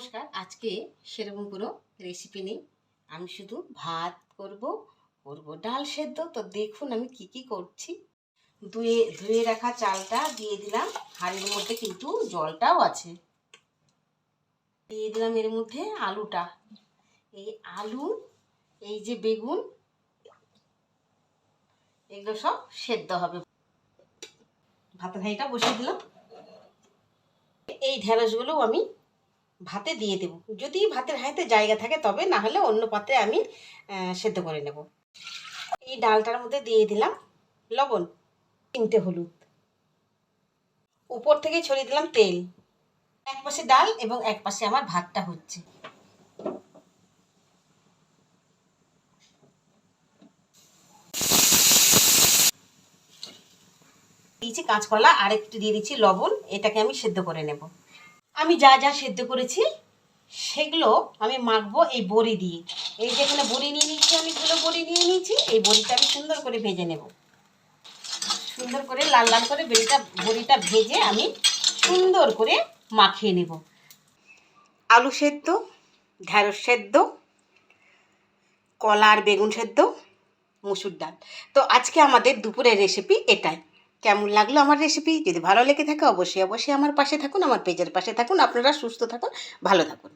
নমস্কার। আজকে সেরকম কোনো রেসিপি নেই। আমি শুধু ভাত করব করব ডাল সেদ্ধ। তো দেখুন আমি কি কি করছি। ধুয়ে ধুয়ে রাখা চালটা দিয়ে দিলাম। হাঁড়ির মধ্যে কিন্তু জলটাও আছে। দিয়ে দিলাম এর মধ্যে আলুটা। এই আলু, এই যে বেগুন, এগুলো সব সেদ্ধ হবে। ভাতের হাঁড়িটা বসিয়ে দিলাম। এই ঢেঁড়সগুলো আমি ভাতে দিয়ে দেব। যদি ভাতের হাঁড়িতে জায়গা থাকে তবে, না হলে অন্য পাত্রে আমি সেদ্ধ করে নেব। এই ডালটার মধ্যে দিয়ে দিলাম লবণ, তিনটে হলুদ। উপর থেকে ছড়িয়ে দিলাম তেল। এক পাশে ডাল এবং এক পাশে আমার ভাতটা হচ্ছে। দিয়েছি কাঁচকলা আর একটু দিয়ে দিচ্ছি লবণ, এটাকে আমি সেদ্ধ করে নেব। আমি যা যা সেদ্ধ করেছি, সেগুলো আমি মাখবো এই বড়ি দিয়ে। এই যেখানে বড়ি নিয়ে আমি গুলো বড়ি নিয়ে নিয়েছি, এই বড়িটা আমি সুন্দর করে ভেজে নেব। সুন্দর করে, লাল লাল করে বড়িটা বড়িটা ভেজে আমি সুন্দর করে মাখিয়ে নেব। আলু সেদ্ধ, ঢ্যাঁড়স সেদ্ধ, কলা আর বেগুন সেদ্ধ, মুসুর ডাল। তো আজকে আমাদের দুপুরের রেসিপি এটাই। কেমন লাগল আমার রেসিপি যদি ভালো লেগে থাকে, অবশ্যই অবশ্যই আমার পাশে থাকুন, আমার পেজের পাশে থাকুন। আপনারা সুস্থ থাকুন, ভালো থাকুন।